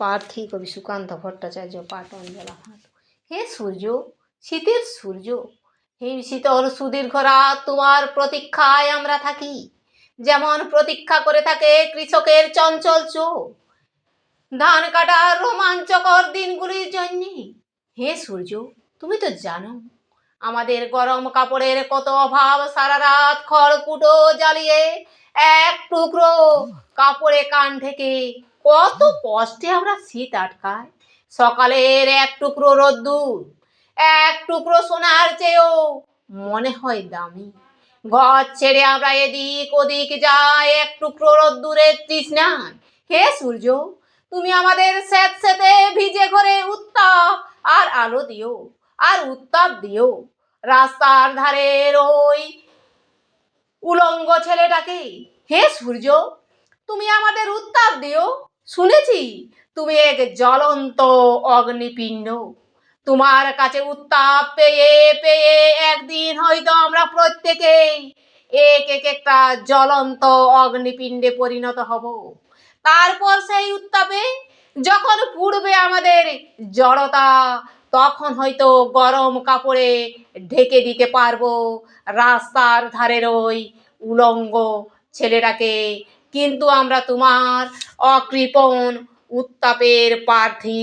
প্রার্থী কবি? সুকান্ত ভট্টাচার্য, পাঠ অঞ্জলা ভাট। হে সূর্য, শীতের সূর্য হিম শীতল সুদীর্ঘ রাত, তোমার প্রতীক্ষায় আমরা থাকি। যেমন প্রতীক্ষা করে থাকে কৃষকের চঞ্চল চোখ। ধান কাটার রোমাঞ্চকর দিনগুলির জন্যে। হে সূর্য, তুমি তো জানো, আমাদের গরম কাপড়ের কত অভাব সারা রাত খড়কুটো জ্বালিয়ে এক টুকরো কাপড়ে কান থেকে কত কষ্টে আমরা শীত আটকাই। সকালের এক টুকরো রোদ্দুর, এক টুকরো সোনার চেয়েও মনে হয় দামি। ঘর ছেড়ে আমরা এদিক ওদিক যাই, এক টুকরো রোদ্দুরের তৃষ্ণায়। হে সূর্য, তুমি আমাদের স্যাঁত স্যাঁতে ভিজে ঘরে উত্তাপ, আর আলো দিও, আর উত্তাপ দিও। রাস্তার ধারের ওই উলঙ্গ ছেলেটাকে, হে সূর্য, তুমি আমাদের উত্তাপ দিও। শুনেছি, তুমি এক জ্বলন্ত অগ্নিপিণ্ড। তোমার কাছে উত্তাপ পেয়ে পেয়ে একদিন হয়তো আমরা প্রত্যেকেই এক এক একটা জ্বলন্ত অগ্নিপিণ্ডে পরিণত হব। তারপর সেই উত্তাপে যখন পুড়বে আমাদের জড়তা, তখন হয়তো গরম কাপড়ে ঢেকে দিতে পারব রাস্তার ধারের ওই উলঙ্গ ছেলেটাকে। কিন্তু আমরা তোমার অকৃপণ উত্তাপের প্রার্থী।